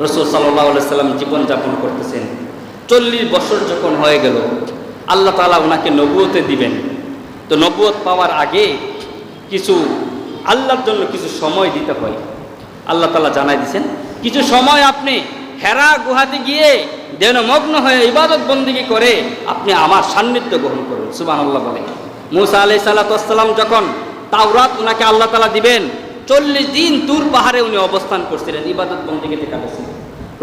রসুল সাল্লাহ সাল্লাম জীবনযাপন করতেছেন। চল্লিশ বছর যখন হয়ে গেল, আল্লাহ তালা ওনাকে নবুয়তে দিবেন। তো নবুয়ত পাওয়ার আগে কিছু, আল্লাহর জন্য কিছু সময় দিতে হয়। আল্লাহ তালা জানাই দিছেন, কিছু সময় আপনি হেরা গুহাতে গিয়ে দেনমগ্ন হয়ে ইবাদত বন্দিগি করে আপনি আমার সান্নিধ্য গ্রহণ করুন। সুবাহ বলে। মুসা আলাই সাল্লাতাম যখন তাওরাত ওনাকে আল্লাহ তালা দিবেন চল্লিশ দিন তুর পাহাড়ে উনি অবস্থান করছিলেন, ইবাদত বন্দিগিতে কাটাচ্ছিলেন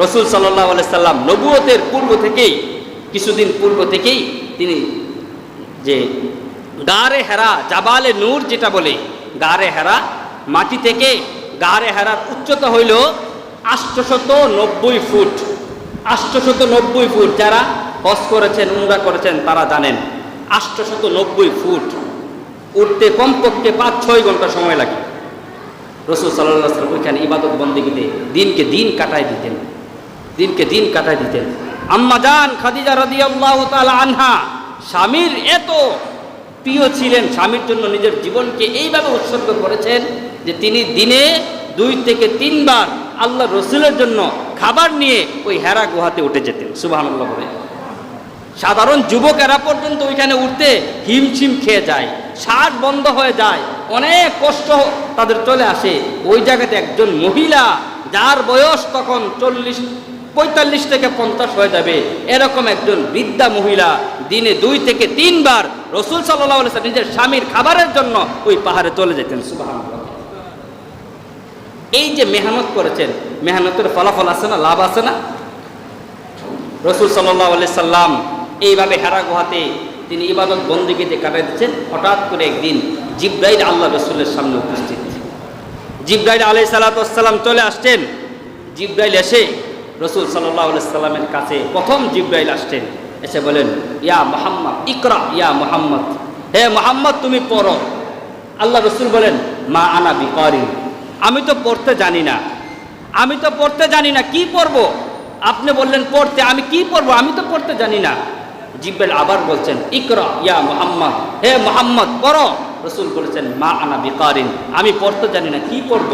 রসুল সাল্লাহ সাল্লাম নবুয়তের পূর্ব থেকেই, কিছুদিন পূর্ব থেকেই তিনি যে গারে হেরা, জাবালে নূর যেটা বলে, গারে হেরা, মাটি থেকে গারে হেরার উচ্চতা হইল আষ্টশত নব্বই ফুট। আষ্টশত নব্বই ফুট যারা হস করেছেন, উমরা করেছেন, তারা জানেন আষ্টশত নব্বই ফুট। উঠতে কমপক্ষে পাঁচ ছয় ঘণ্টা সময় লাগে। রসুল সাল্লাহ সাল্লাম ওইখানে ইবাদত বন্দিগিতে দিনকে দিন কাটায় দিতেন। দিনকে দিন কাটায় দিতেন। আম্মা জান খাদিজা তাআলা আনহা, স্বামীর এত প্রিয় ছিলেন, স্বামীর জন্য নিজের জীবনকে এইভাবে উৎসর্গ করেছেন যে তিনি দিনে দুই থেকে তিনবার আল্লাহ রসুলের জন্য খাবার নিয়ে ওই হেরা গুহাতে উঠে যেতেন। সুবহানাল্লাহ বলে। সাধারণ যুবকেরা পর্যন্ত ওইখানে উঠতে হিমছিম খেয়ে যায় শ্বাস বন্ধ হয়ে যায় অনেক কষ্ট তাদের চলে আসে। ওই জায়গাতে একজন মহিলা, যার বয়স তখন চল্লিশ, পঁয়তাল্লিশ থেকে পঞ্চাশ হয়ে যাবে। এরকম একজন বৃদ্ধা মহিলা দিনে দুই থেকে তিনবার রসুল সাল্লাহ আলাইহি নিজের স্বামীর খাবারের জন্য ওই পাহাড়ে চলে যেতেন। সুবহানাল্লাহ। এই যে মেহনত করেছেন, মেহনতের ফলাফল আছে না, লাভ আছে না? রসুল সাল্লাহ সাল্লাম এইভাবে হেরা গুহাতে তিনি ইবাদত বন্দিগিতে কাটাই দিচ্ছেন হঠাৎ করে একদিন জিব্রাইল আল্লাহ রসুলের সামনে উপস্থিত। জিব্রাইল আলি সাল্লাতাম চলে আসছেন। জিব্রাইল এসে রসুল সাল্লাহ সাল্লামের কাছে প্রথম জিব্রাইল আসছেন। এসে বলেন, ইয়া মোহাম্মদ, ইকরা, ইয়া মোহাম্মদ। হে মোহাম্মদ, তুমি পড়ো। আল্লাহ রসুল বলেন, মা আনা বিকারিন। আমি তো পড়তে জানি না। আমি তো পড়তে জানি না, কি পড়ব? আপনি বললেন, পড়তে, আমি কি পড়ব? আমি তো পড়তে জানি না। জিব্বেল আবার বলছেন, ইকরা, ইয়া মোহাম্মদ। হে মোহাম্মদ, পড়ো। রসুল বলেছেন, মা আনা বিকারিন। আমি পড়তে জানি না, কি পড়ব?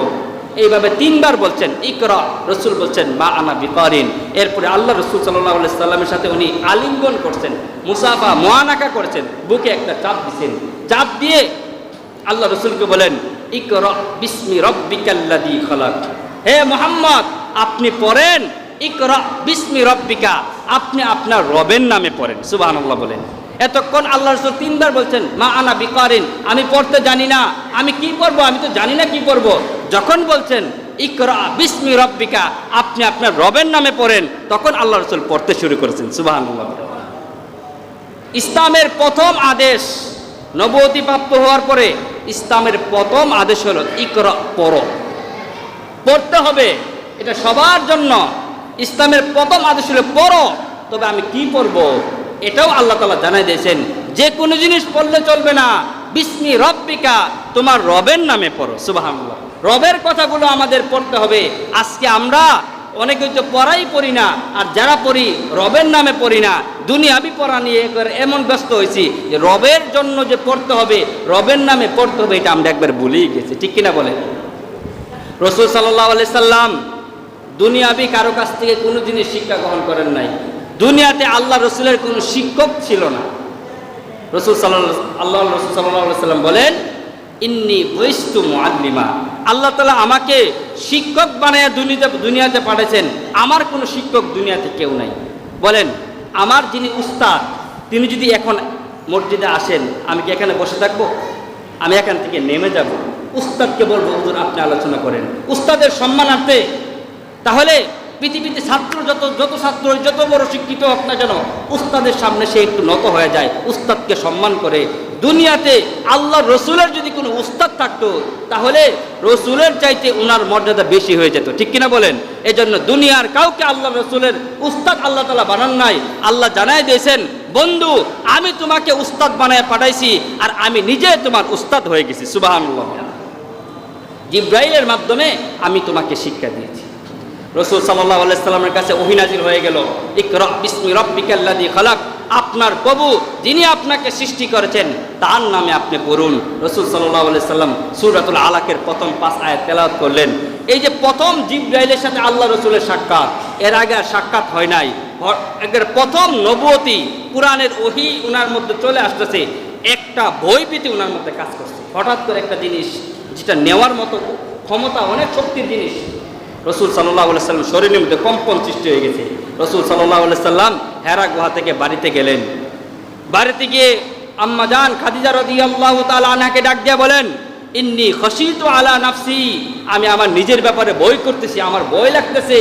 এইভাবে তিনবার বলছেন, ইকরা। রসুল বলছেন, মা আনা বিকারিন। এরপরে আল্লাহ রসুল সাল্লাহ সাল্লামের সাথে উনি আলিঙ্গন করছেন, মুসাফা মোয়ানাকা করেছেন, বুকে একটা চাপ দিচ্ছেন চাপ দিয়ে আল্লাহ রসুলকে বলেন, ইকরা বিস্মি রব্বিকাল্লাদি খলাক। হে মোহাম্মদ, আপনি পড়েন, ইকরা বিস্মি রব্বিকা। আপনি আপনার রবের নামে পড়েন, সুবহানাল্লাহ বলেন। এতক্ষণ আল্লাহ রসুল তিনবার বলছেন, মা আনা বিকারিন আমি পড়তে জানি না। আমি কি পড়ব? আমি তো জানি না কি পড়ব। যখন বলছেন, ইকরা বিস্মি রব্বিকা আপনি আপনার রবের নামে পড়েন, তখন আল্লাহ রসুল পড়তে শুরু করেছেন। সুবহানাল্লাহ। ইসলামের প্রথম আদেশ নবতী প্রাপ্ত হওয়ার পরে ইসলামের প্রথম আদেশ হলো, ইকরা পড়ো। পড়তে হবে, এটা সবার জন্য। ইসলামের প্রথম আদেশ হলো, পড়ো তবে আমি কি পড়ব? এটাও আল্লাহ তালা জানাই দিয়েছেন, যে কোনো জিনিস পড়লে চলবে না। বিস্মি রব্বিকা, তোমার রবের নামে পড়ো সুবাহান্লাহ রবের কথাগুলো আমাদের পড়তে হবে। আজকে আমরা অনেকে তো পড়াই পড়ি না, আর যারা পড়ি রবের নামে পড়ি না, দুনিয়াবি পড়া নিয়ে এমন ব্যস্ত হয়েছি যে রবের জন্য যে পড়তে হবে, রবের নামে পড়তে হবে, এটা আমরা একবার ভুলেই গেছি। ঠিক কিনা বলে রসুল সাল্লাহ আলি সাল্লাম দুনিয়াবি কারও কাছ থেকে কোনো জিনিস শিক্ষা গ্রহণ করেন নাই। দুনিয়াতে আল্লাহ রসুলের কোনো শিক্ষক ছিল না। রসুল সাল্লাহ আল্লাহ রসুল সাল্লাম বলেন, ইন্নি বৈস্তু মুআল্লিমা। আল্লাহ তালা আমাকে শিক্ষক বানায় দুনিয়াতে দুনিয়াতে পাঠাইছেন। আমার কোনো শিক্ষক দুনিয়াতে কেউ নাই। বলেন, আমার যিনি উস্তাদ, তিনি যদি এখন মসজিদে আসেন, আমি কি এখানে বসে থাকব? আমি এখান থেকে নেমে যাব। উস্তাদকে বলব, হুজুর, আপনি আলোচনা করেন। উস্তাদের সম্মানার্থে, তাহলে পৃথিবীতে ছাত্র যত যত ছাত্র, যত বড় শিক্ষিত হোক না কেন, উস্তাদের সামনে সে একটু নত হয়ে যায়, উস্তাদকে সম্মান করে। দুনিয়াতে আল্লাহ রসুলের যদি কোনো উস্তাদ থাকতো, তাহলে রসুলের চাইতে ওনার মর্যাদা বেশি হয়ে যেত। ঠিক কিনা বলেন? এজন্য দুনিয়ার কাউকে আল্লাহ রসুলের উস্তাদ আল্লাহ তালা বানান নাই, আল্লাহ জানাই দিয়েছেন, বন্ধু, আমি তোমাকে উস্তাদ বানায় পাঠাইছি, আর আমি নিজে তোমার উস্তাদ হয়ে গেছি। সুবাহ জিব্রাইলের মাধ্যমে আমি তোমাকে শিক্ষা দিয়েছি। রসুল সাল্লাহ আলাইসাল্লামের কাছে ওহিনাজির হয়ে গেল। ইকরা বিসমি রব্বিকাল্লাদি খালাক। আপনার প্রভু, যিনি আপনাকে সৃষ্টি করেছেন, তার নামে আপনি পড়ুন। রসুল সাল্লাহ আলাইসাল্লাম সুরাতুল আলাকের প্রথম পাঁচ আয়াত তেলাওয়াত করলেন। এই যে প্রথম জিব্রাইলের সাথে আল্লাহ রসুলের সাক্ষাৎ, এর আগে আর সাক্ষাৎ হয় নাই। প্রথম নবতী কোরআনের ওহি উনার মধ্যে চলে আসতেছে। একটা ভয়ভীতি উনার মধ্যে কাজ করছে। হঠাৎ করে একটা জিনিস যেটা নেওয়ার মতো ক্ষমতা, অনেক শক্তির জিনিস রসুল সাল্লাহ সাল্লাম শরীরের মধ্যে কম্পন সৃষ্টি হয়ে গেছে। রসুল সাল্লাহ সাল্লাম হেরা গুহা থেকে বাড়িতে গেলেন। বাড়িতে গিয়ে আম্মা জান খাদিজা রদি আল্লাহ আনাকে ডাক দিয়ে বলেন, ইন্নি খসিত আলা নাফসি, আমি আমার নিজের ব্যাপারে বই করতেছি, আমার বই লাগতেছে।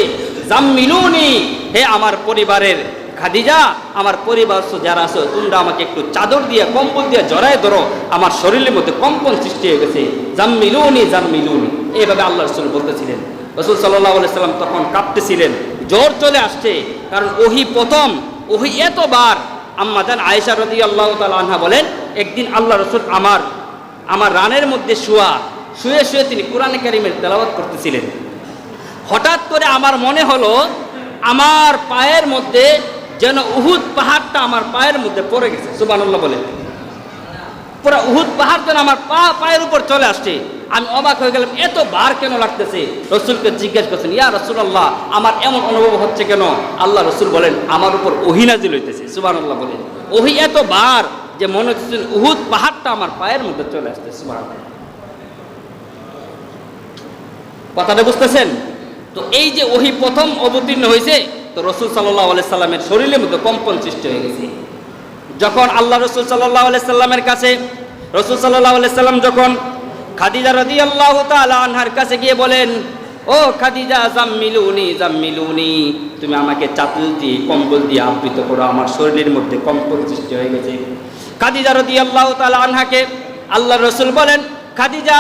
জাম্মিলুনি, হে আমার পরিবারের খাদিজা, আমার পরিবার যারা আছো, তোমরা আমাকে একটু চাদর দিয়ে, কম্বল দিয়ে জড়ায় ধরো, আমার শরীরের মধ্যে কম্পন সৃষ্টি হয়ে গেছে। জাম্মিলুনি জাম্মিলুনি। এইভাবে আল্লাহ রসুল বলতেছিলেন। রসুল সাল্লাহ সাল্লাম তখন কাঁপতেছিলেন। জ্বর চলে আসছে, কারণ ওহি প্রথম, ওহি এতবার। আম্মা জান আয়েশা রদি আল্লাহ আনহা বলেন, একদিন আল্লাহ রসুল আমার আমার রানের মধ্যে শুয়া, শুয়ে শুয়ে তিনি কোরআনে কারিমের তেলাওয়াত করতেছিলেন। হঠাৎ করে আমার মনে হলো, আমার পায়ের মধ্যে যেন উহুদ পাহাড়টা আমার পায়ের মধ্যে পড়ে গেছে। সুবানুল্লাহ বলে পুরো উহুদ পাহাড় যেন আমার পা, পায়ের উপর চলে আসছে। আমি অবাক হয়ে গেলাম, এত বার কেন লাগতেছে? রসুলকে জিজ্ঞেস করছেন, ইয়া রসুল্লাহ আমার এমন অনুভব হচ্ছে কেন? আল্লাহ রসুল বলেন, আমার উপর ওহিনাজিল হইতেছে। সুবানুল্লাহ বলেন। ওহি এত বার যে মনে হচ্ছে উহুদ পাহাড়টা আমার পায়ের মধ্যে চলে আসছে সুবাহ কথাটা বুঝতেছেন? তো এই যে ওহি প্রথম অবতীর্ণ হয়েছে তো রসুল সাল্লাহ আলাই সাল্লামের শরীরের মধ্যে কম্পন সৃষ্টি হয়ে গেছে। যখন আল্লাহ রসুল সাল্লাহ সাল্লামের কাছে, রসুল সাল্লাহ সাল্লাম যখন খাদিজা রদি আল্লাহ আনহার কাছে গিয়ে বলেন, ও খাদিজা, জাম্মিলুনি জাম্মিলুনি, তুমি আমাকে চাতুল দিয়ে, কম্বল দিয়ে আবৃত করো, আমার শরীরের মধ্যে কম্পন সৃষ্টি হয়ে গেছে। খাদিজা রদি আল্লাহ তালা আনহাকে আল্লাহ রসুল বলেন, খাদিজা,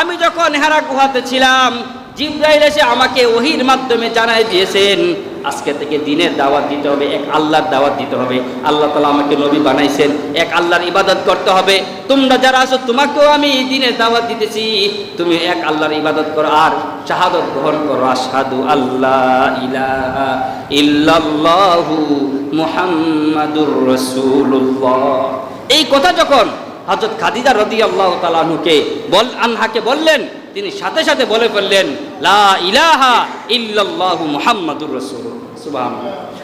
আমি যখন হেরা গুহাতে ছিলাম, জিব্রাইল এসে আমাকে ওহির মাধ্যমে জানাই দিয়েছেন আজকে থেকে দিনের দাওয়াত দিতে হবে, এক আল্লাহর দাওয়াত দিতে হবে। আল্লাহ তালা আমাকে নবী বানাইছেন, এক আল্লাহর ইবাদত করতে হবে। তোমরা যারা আছো, তোমাকেও আমি দিনের দাওয়াত দিতেছি। তুমি এক আল্লাহর ইবাদত করো আর শাহাদত গ্রহণ করো। আশহাদু আল্লাহ ইলাহা ইল্লাল্লাহু মুহাম্মাদুর রাসূলুল্লাহ। এই কথা যখন হজরত খাদিজা রদি আল্লাহ তালাহুকে বল আনহাকে বললেন তিনি সাথে সাথে বলে ফেললেন, লা ইলাহা রাসূল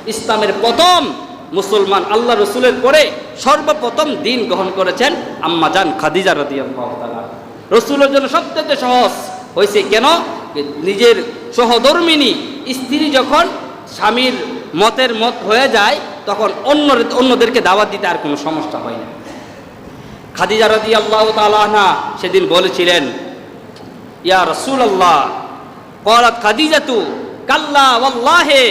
ইসলামের প্রথম মুসলমান আল্লাহ রসুলের পরে সর্বপ্রথম দিন গ্রহণ করেছেন আম্মা আম্মাজান খাদিজা রদি আল্লাহ রসুলের জন্য সবথেকে সহজ হয়েছে কেন? নিজের সহধর্মিনী স্ত্রী যখন স্বামীর মতের মত হয়ে যায়, তখন অন্য অন্যদেরকে দাওয়াত দিতে আর কোনো সমস্যা হয় না। খাদিজা রদি আল্লাহ তালাহা সেদিন বলেছিলেন ইয়া রসুল আল্লাহ কলাত খাদিজাতু, কাল্লা ওয়াল্লাহে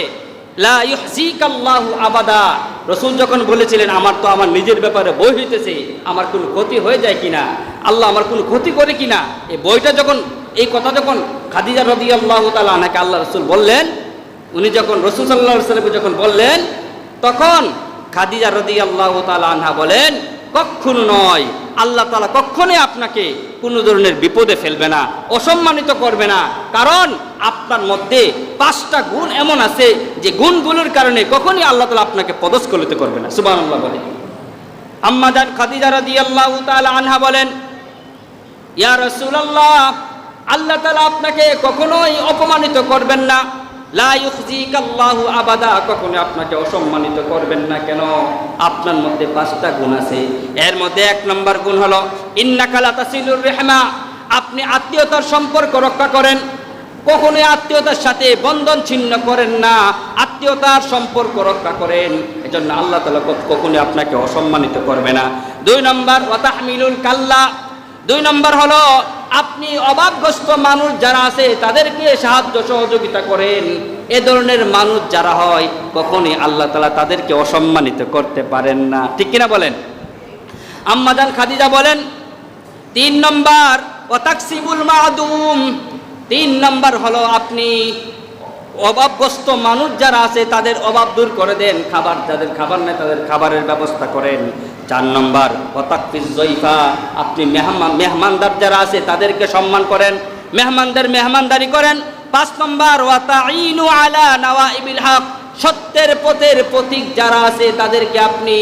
লা ইউহজিকাল্লাহু আবাদা। রসুল যখন বলেছিলেন, আমার তো আমার নিজের ব্যাপারে বই হইতেছে, আমার কোনো ক্ষতি হয়ে যায় কিনা? আল্লাহ আমার কোনো ক্ষতি করে কিনা? এই বইটা যখন, এই কথা যখন খাদিজা রদি আল্লাহ তালা আনাকে আল্লাহ রসুল বললেন, উনি যখন রসুল সাল্লাহ সাল্লামকে যখন বললেন, তখন খাদিজা রদি আল্লাহ তালা আনহা বলেন কখনো নয়। আল্লাহ তালা কখনোই আপনাকে কোনো ধরনের বিপদে ফেলবে না, অসম্মানিত করবে না। কারণ আপনার মধ্যে পাঁচটা গুণ এমন আছে যে গুণগুলোর কারণে কখনই আল্লাহ তালা আপনাকে পদস্কলিত করবে না। সুবান আল্লাহ বলে আম্মাদান খাদিজা রাদি আল্লাহ তালা আনহা বলেন, ইয়া রসুল্লাহ আল্লাহ তালা আপনাকে কখনোই অপমানিত করবেন না। আবাদা, কখনো আপনাকে অসম্মানিত করবেন না কেন? আপনার মধ্যে পাঁচটা গুণ আছে। এর মধ্যে এক নম্বর গুণ আপনি আত্মীয়তার সম্পর্ক রক্ষা করেন। কখনোই আত্মীয়তার সাথে বন্ধন ছিন্ন করেন না, আত্মীয়তার সম্পর্ক রক্ষা করেন। এজন্য আল্লাহ তালা কখনোই আপনাকে অসম্মানিত করবে না। দুই নম্বর কাল্লা। দুই নম্বর হলো আপনি অভাবগ্রস্ত মানুষ যারা আছে, তাদেরকে সাহায্য সহযোগিতা করেন। এ ধরনের মানুষ যারা হয়, কখনই আল্লাহ তালা তাদেরকে অসম্মানিত করতে পারেন না। ঠিক কিনা বলেন? আম্মাদান খাদিজা বলেন, তিন নম্বর অতাকসিবুল মাদুম। তিন নম্বর হলো আপনি অভাবগ্রস্ত মানুষ যারা আছে, তাদের অভাব দূর করে দেন। খাবার, যাদের খাবার নেই, তাদের খাবারের ব্যবস্থা করেন। চার নম্বর ওতাকফিস জয়ফা। আপনি মেহমান, মেহমানদার যারা আছে, তাদেরকে সম্মান করেন। মেহমানদের মেহমানদারি করেন। পাঁচ নম্বর ওয়াতা আলা নাওয়াইবিল হক। সত্যের পথের প্রতীক যারা আছে, তাদেরকে আপনি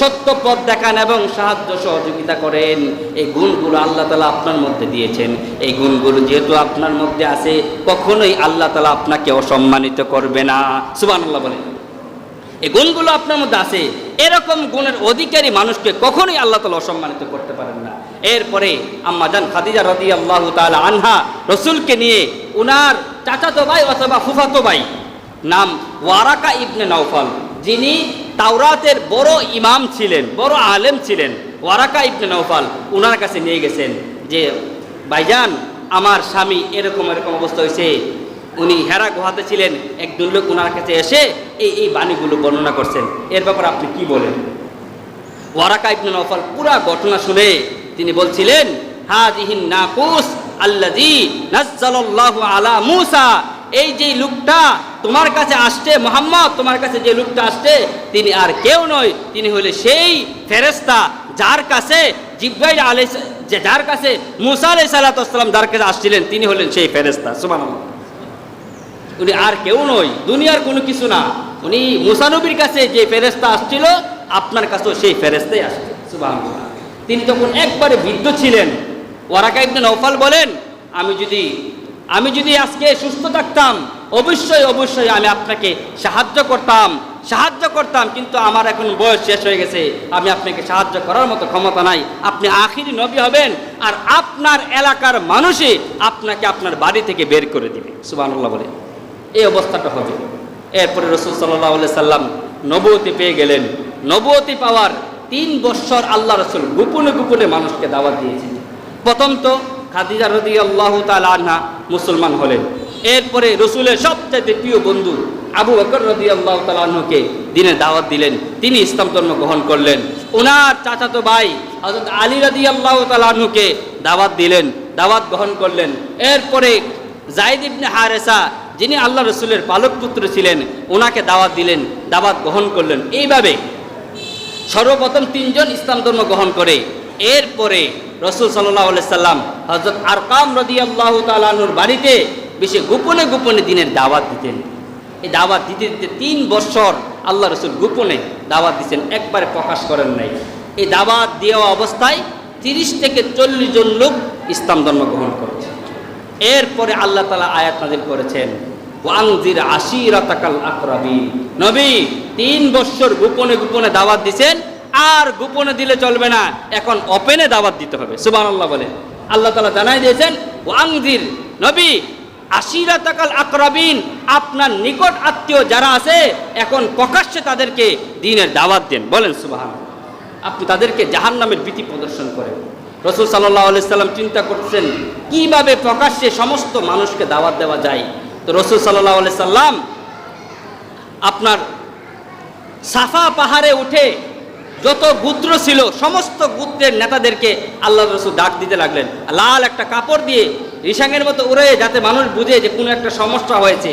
সত্য পথ দেখান এবং সাহায্য সহযোগিতা করেন। এই গুণগুলো আল্লাহ তালা আপনার মধ্যে দিয়েছেন। এই গুণগুলো যেহেতু আপনার মধ্যে আছে, কখনোই আল্লাহ তালা আপনাকে অসম্মানিত করবে না। সুবান আল্লাহ বলেন। এই গুণগুলো আপনার মধ্যে আছে, এরকম গুণের অধিকারী মানুষকে কখনোই আল্লাহ তালা অসম্মানিত করতে পারেন না। এরপরে আম্মা জান খাদিজা রদি আল্লাহ তালা আনহা রসুলকে নিয়ে উনার চাচাতো ভাই অথবা ফুফাতো ভাই নাম ওয়ারাকা ইবনে নৌফল যিনি তাওরাতের বড় ইমাম ছিলেন, বড় আলেম ছিলেন। ওয়ারাকা ইবনে নৌফল ওনার কাছে নিয়ে গেছেন যে, ভাইজান, আমার স্বামী এরকম এরকম অবস্থা হয়েছে। উনি হেরা গুহাতে ছিলেন, একজন লোক ওনার কাছে এসে এই এই বাণীগুলো বর্ণনা করছেন। এর ব্যাপারে আপনি কি বলেন? ওয়ারাকা ইবনে নৌফল পুরা ঘটনা শুনে তিনি বলছিলেন, হাজিহিন নাকুস আল্লাজি নাজ্জালাল্লাহু আলা মুসা এই যে লোকটা তোমার কাছে আসছে, মোহাম্মদ, তোমার কাছে যে লোকটা আসছে, তিনি আর কেউ নয়। তিনি হলে সেই ফেরেস্তা যার কাছে জিব্রাইল আলাইহিস, যে যার কাছে মুসা আলাইহিস সালাম যার কাছে আসছিলেন, তিনি হলেন সেই ফেরেস্তা সুবহানাল্লাহ। উনি আর কেউ নয়, দুনিয়ার কোনো কিছু না। উনি মুসানবীর কাছে যে ফেরেস্তা আসছিল, আপনার কাছেও সেই ফেরেস্তাই আসছে। সুবহানাল্লাহ। তিনি তখন একবারে বৃদ্ধ ছিলেন। ওয়ারাকা ইবনে নৌফাল বলেন, আমি যদি আমি যদি আজকে সুস্থ থাকতাম, অবশ্যই অবশ্যই আমি আপনাকে সাহায্য করতাম সাহায্য করতাম, কিন্তু আমার এখন বয়স শেষ হয়ে গেছে। আমি আপনাকে সাহায্য করার মতো ক্ষমতা নাই। আপনি আখিরি নবী হবেন আর আপনার এলাকার মানুষই আপনাকে আপনার বাড়ি থেকে বের করে দিবে। সুবহানাল্লাহ বলে। এই অবস্থাটা হবে। এরপরে রসুল সাল্লাহ সাল্লাম নবতী পেয়ে গেলেন। নবতী পাওয়ার তিন বৎসর আল্লাহ রসুল গোপনে গোপনে মানুষকে দাওয়াত দিয়েছেন। প্রথম তো খাদিজা রদি আল্লাহ আনহা মুসলমান হলেন। এরপরে রসুলের সবচাইতে প্রিয় বন্ধু আবু বকর রদি আল্লাহ তালকে দিনে দাওয়াত দিলেন। তিনি ইসলাম ধর্ম গ্রহণ করলেন। ওনার চাচাতো ভাই হজরত আলী রদি আল্লাহ তালকে দাওয়াত দিলেন, দাওয়াত গ্রহণ করলেন। এরপরে জাইদ ইবনে হারেসা, যিনি আল্লাহ রসুলের পালক পুত্র ছিলেন, ওনাকে দাওয়াত দিলেন, দাওয়াত গ্রহণ করলেন। এইভাবে সর্বপ্রথম তিনজন ইসলাম ধর্ম গ্রহণ করে। এরপরে রসুল সাল্লাহ সাল্লাম হজরত আরকাম রদি আল্লাহ তালুর বাড়িতে বেশি গোপনে গোপনে দিনের দাওয়াত দিতেন। এই দাওয়াত দিতে দিতে তিন বছর আল্লাহ রসুল গোপনে দাওয়াত দিচ্ছেন একবারে প্রকাশ করেন নাই। এই দাওয়াত দেওয়া অবস্থায় তিরিশ থেকে চল্লিশ জন লোক ইসলাম ধর্ম গ্রহণ করেছে। এরপরে আল্লাহ তালা আয়াত নাজিল করেছেন ওয়াংজির আশিরাতাকাল আকরাবি নবী তিন বছর গোপনে গোপনে দাওয়াত দিছেন আর গোপনে দিলে চলবে না। এখন ওপেনে দাওয়াত দিতে হবে। সুবান আল্লাহ বলে। আল্লাহ তালা জানাই দিয়েছেন, ওয়াংজির নবী আশিরাতাকাল আকরাবিন, আপনার নিকট আত্মীয় যারা আছে, এখন প্রকাশ্যে তাদেরকে দিনের দাওয়াত দেন। বলেন সুবাহান আপনি তাদেরকে জাহান নামের ভীতি প্রদর্শন করেন। রসুল সাল্লাহ সাল্লাম চিন্তা করছেন, কীভাবে প্রকাশ্যে সমস্ত মানুষকে দাওয়াত দেওয়া যায়? তো রসুল সাল্লাহ সাল্লাম আপনার সাফা পাহাড়ে উঠে যত গুত্র ছিল, সমস্ত গুত্রের নেতাদেরকে আল্লাহ রসুল ডাক দিতে লাগলেন। লাল একটা কাপড় দিয়ে রিসাঙের মতো উড়ে যাতে মানুষ বুঝে যে কোনো একটা সমস্যা হয়েছে।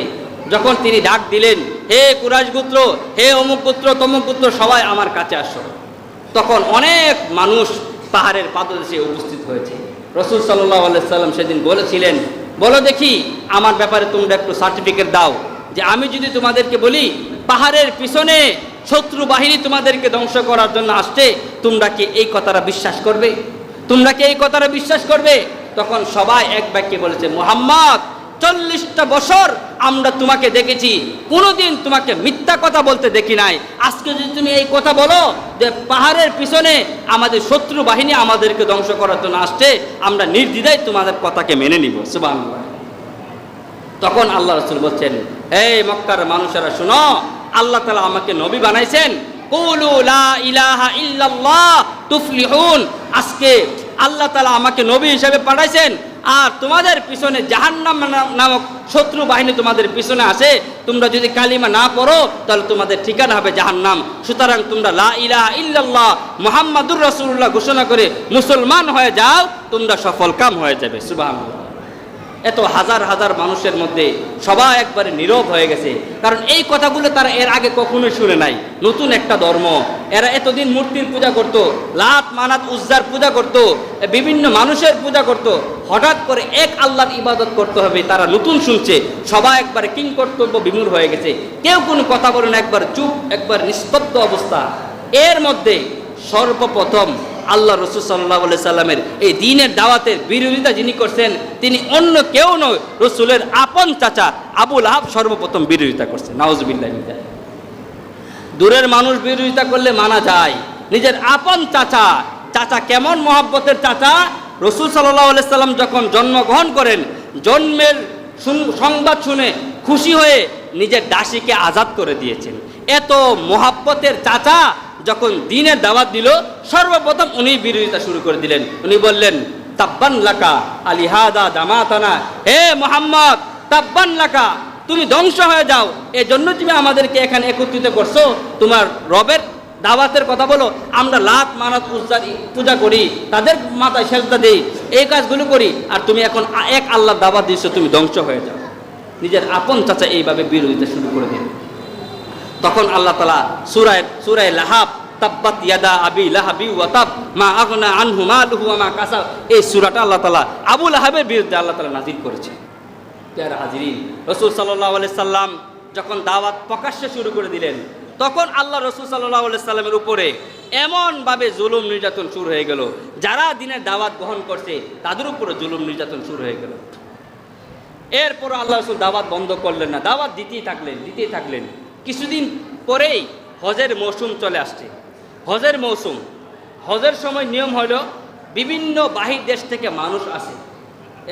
যখন তিনি ডাক দিলেন, হে কুরাজ গুত্র হে অমুক পুত্র তমুক পুত্র সবাই আমার কাছে আসো। তখন অনেক মানুষ পাহাড়ের পাদদেশে উপস্থিত হয়েছে। রসুল সাল্লাহ সাল্লাম সেদিন বলেছিলেন, বলো দেখি, আমার ব্যাপারে তোমরা একটু সার্টিফিকেট দাও, যে আমি যদি তোমাদেরকে বলি, পাহাড়ের পিছনে শত্রু বাহিনী তোমাদেরকে ধ্বংস করার জন্য আসছে, তোমরা কি এই কথাটা বিশ্বাস করবে? তোমরা কি এই কথাটা বিশ্বাস করবে? তখন সবাই এক বাক্যে বলেছে, মোহাম্মদ, চল্লিশটা বছর আমরা তোমাকে দেখেছি, কোনোদিন তোমাকে মিথ্যা কথা বলতে দেখি নাই। আজকে যদি তুমি এই কথা বলো যে পাহাড়ের পিছনে আমাদের শত্রু বাহিনী আমাদেরকে ধ্বংস করার জন্য আসছে, আমরা নির্দ্বিধায় তোমাদের কথাকে মেনে নিব। সুবাহ তখন আল্লাহ রসুল বলছেন, এই মক্কার মানুষেরা শোনো আল্লাহ তালা আমাকে নবী বানাইছেন। আজকে আল্লাহ তালা আমাকে নবী হিসেবে পাঠাইছেন। আর তোমাদের পিছনে জাহান্নাম নাম- নামক শত্রু বাহিনী তোমাদের পিছনে আসে তোমরা যদি কালিমা না পড়ো, তাহলে তোমাদের ঠিকানা হবে জাহান্নাম। সুতরাং তোমরা লা ইলাহা ইল্লাল্লাহ মুহাম্মাদুর রাসূলুল্লাহ ঘোষণা করে মুসলমান হয়ে যাও, তোমরা সফল কাম হয়ে যাবে। সুবহানাল্লাহ। এত হাজার হাজার মানুষের মধ্যে সবাই একবারে নীরব হয়ে গেছে। কারণ এই কথাগুলো তারা এর আগে কখনোই শুনে নাই। নতুন একটা ধর্ম। এরা এতদিন মূর্তির পূজা করত, লাত, মানাত, উজ্জার পূজা করত, বিভিন্ন মানুষের পূজা করত। হঠাৎ করে এক আল্লাহর ইবাদত করতে হবে, তারা নতুন শুনছে। সবাই একবারে কিং কর্তব্য বিমূর হয়ে গেছে। কেউ কোনো কথা বলে না, একবার চুপ, একবার নিস্তব্ধ অবস্থা। এর মধ্যে সর্বপ্রথম আল্লাহ রসুল সাল্লাহ সাল্লামের এই দিনের দাওয়াতের বিরোধিতা যিনি করছেন, তিনি অন্য কেউ নয়, রসুলের আপন চাচা আবুল আহাব সর্বপ্রথম বিরোধিতা করছেন। নাউজবিল্লাহ দূরের মানুষ বিরোধিতা করলে মানা যায়। নিজের আপন চাচা চাচা কেমন মহাব্বতের চাচা? রসুল সাল্লাহ সাল্লাম যখন জন্মগ্রহণ করেন, জন্মের সংবাদ শুনে খুশি হয়ে নিজের দাসীকে আজাদ করে দিয়েছেন। এত মহাব্বতের চাচা যখন দিনের দাওয়াত দিল, সর্বপ্রথম উনি বিরোধিতা শুরু করে দিলেন। উনি বললেন, তাব্বান লাকা আলিহাদা জামাতানা হে মোহাম্মদ, তাব্বান লাকা, তুমি ধ্বংস হয়ে যাও। এজন্য তুমি আমাদেরকে এখানে একত্রিত করছ। তোমার রবের দাওয়াতের কথা বলো। আমরা লাত মানত পূজা পূজা করি, তাদের মাথায় সেজদা দিই, এই কাজগুলো করি। আর তুমি এখন এক আল্লাহ দাওয়াত দিচ্ছ তুমি ধ্বংস হয়ে যাও। নিজের আপন চাচা এইভাবে বিরোধিতা শুরু করে দিল তখন আল্লাহ তালা সুরায় সুরায় লাহাব তাব্বাত ইয়াদা আবি লাহাবি ওয়াতাব মা আগনা আনহু মালুহু ওয়া মা কাসাব। এই সূরাটা আল্লাহ তালা আবু লাহাবের বিরুদ্ধে আল্লাহ তালা নাজির করেছে। প্যারা হাজিরিন, রসুল সাল্লাহ আলি সাল্লাম যখন দাওয়াত প্রকাশ্যে শুরু করে দিলেন, তখন আল্লাহ রসুল সাল্লাহ সাল্লামের উপরে এমনভাবে জুলুম নির্যাতন শুরু হয়ে গেল। যারা দিনের দাওয়াত গ্রহণ করছে, তাদের উপরে জুলুম নির্যাতন শুরু হয়ে গেল। এরপর আল্লাহ রসুল দাওয়াত বন্ধ করলেন না। দাওয়াত দিতেই থাকলেন দিতেই থাকলেন। কিছুদিন পরেই হজের মৌসুম চলে আসছে। হজের মৌসুম। হজের সময় নিয়ম হলো, বিভিন্ন বাহির দেশ থেকে মানুষ আসে,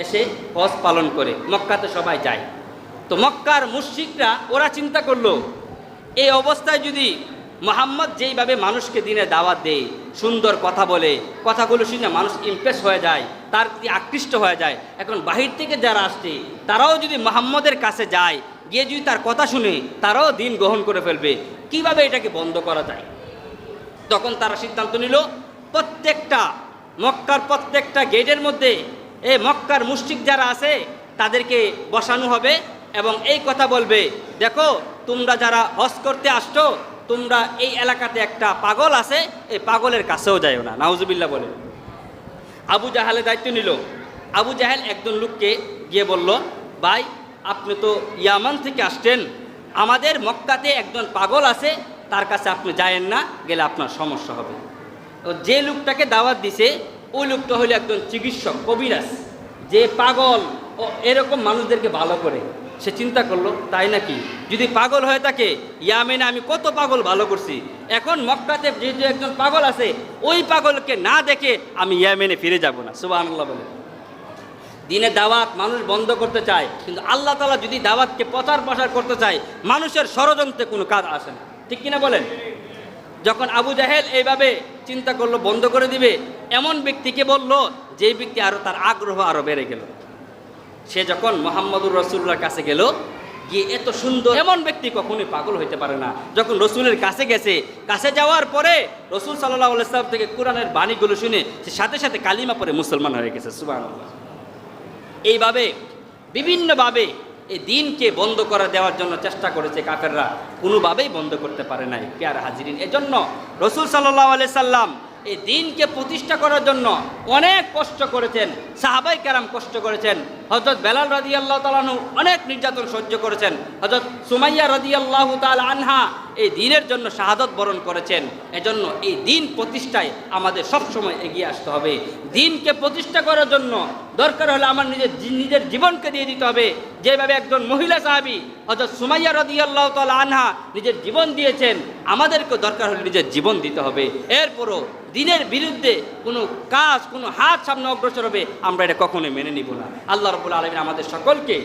এসে হজ পালন করে, মক্কাতে সবাই যায়। তো মক্কার মুশরিকরা, ওরা চিন্তা করল, এই অবস্থায় যদি মোহাম্মদ যেইভাবে মানুষকে দিনে দাওয়াত দেয়, সুন্দর কথা বলে, কথাগুলো শুনে মানুষ ইমপ্রেস হয়ে যায়, তার প্রতি আকৃষ্ট হয়ে যায়, এখন বাহির থেকে যারা আসছে, তারাও যদি মোহাম্মদের কাছে যায়, গিয়ে যদি তার কথা শুনে, তারাও দিন গ্রহণ করে ফেলবে, কীভাবে এটাকে বন্ধ করা যায়? তখন তারা সিদ্ধান্ত নিল, প্রত্যেকটা মক্কার প্রত্যেকটা গেটের মধ্যে এই মক্কার মুষ্টিক যারা আছে, তাদেরকে বসানো হবে এবং এই কথা বলবে, দেখো, তোমরা যারা হজ করতে আসছো, তোমরা এই এলাকাতে একটা পাগল আছে, এই পাগলের কাছেও যাইও না। নাউজুবিল্লাহ বলে। আবু জাহালের দায়িত্ব নিল। আবু জাহেল একজন লোককে গিয়ে বলল, ভাই, আপনি তো ইয়ামান থেকে আসছেন। আমাদের মক্কাতে একজন পাগল আছে তার কাছে আপনি যায়েন না, গেলে আপনার সমস্যা হবে। তো যে লোকটাকে দাওয়াত দিছে, ওই লোকটা হলো একজন চিকিৎসক, কবিরাজ। যে পাগল ও এরকম মানুষদেরকে ভালো করে। সে চিন্তা করল, তাই নাকি? যদি পাগল হয়ে থাকে ইয়ামেনে আমি কত পাগল ভালো করছি। এখন মক্কাতে যেহেতু একজন পাগল আছে, ওই পাগলকে না দেখে আমি ইয়ামেনে ফিরে যাব না। সুবাহ বলে। দিনে দাওয়াত মানুষ বন্ধ করতে চায়, কিন্তু আল্লাহ তালা যদি দাওয়াতকে প্রচার প্রসার করতে চায়, মানুষের ষড়যন্ত্রে কোনো কাজ আসে না। ঠিক কিনা বলেন? যখন আবু জাহেল এইভাবে চিন্তা করল, বন্ধ করে দিবে, এমন ব্যক্তিকে বলল যে ব্যক্তি আরও তার আগ্রহ আরও বেড়ে গেল। সে যখন মোহাম্মদুর রসুল্লার কাছে গেল, গিয়ে এত সুন্দর এমন ব্যক্তি কখনোই পাগল হইতে পারে না। যখন রসুলের কাছে গেছে, কাছে যাওয়ার পরে রসুল সাল্লাহ সাল্লাম থেকে কোরআনের বাণীগুলো শুনে সে সাথে সাথে কালিমা পরে মুসলমান হয়ে গেছে সুবাহ এইভাবে, বিভিন্নভাবে এই দিনকে বন্ধ করে দেওয়ার জন্য চেষ্টা করেছে কাফেররা। কোনোভাবেই বন্ধ করতে পারে নাই পেয়ার হাজিরিন? এজন্য রসুল সাল্লাহ আলি সাল্লাম এই দিনকে প্রতিষ্ঠা করার জন্য অনেক কষ্ট করেছেন, সাহাবাই কেরাম কষ্ট করেছেন হজরত বেলাল রাজি আল্লাহ তালানু অনেক নির্যাতন সহ্য করেছেন হজরত সুমাইয়া রাজি আল্লাহ তাল আনহা এই দিনের জন্য শাহাদত বরণ করেছেন। এজন্য এই দিন প্রতিষ্ঠায় আমাদের সবসময় এগিয়ে আসতে হবে। দিনকে প্রতিষ্ঠা করার জন্য দরকার হলে আমার নিজের নিজের জীবনকে দিয়ে দিতে হবে। যেভাবে একজন মহিলা সাহাবি অর্থাৎ সুমাইয়া রদি আল্লাহ তাল আনহা নিজের জীবন দিয়েছেন আমাদেরকে দরকার হলে নিজের জীবন দিতে হবে। এরপরও দিনের বিরুদ্ধে কোনো কাজ, কোনো হাত সামনে অগ্রসর হবে, আমরা এটা কখনোই মেনে নিব না। আল্লাহ রবুল আলমিন আমাদের সকলকে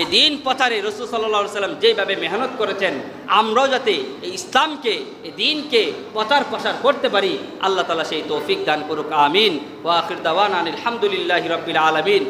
এই দিন প্রচারে রসুল সাল্লা সাল্লাম যেভাবে মেহনত করেছেন, আমরাও যাতে এই ইসলামকে, এই দিনকে প্রচার প্রসার করতে পারি, আল্লাহ তালা সেই তৌফিক দান করুক, আমিন। ওয়াকির দাওয়ান আলহামদুলিল্লাহ রবিল আলমিন।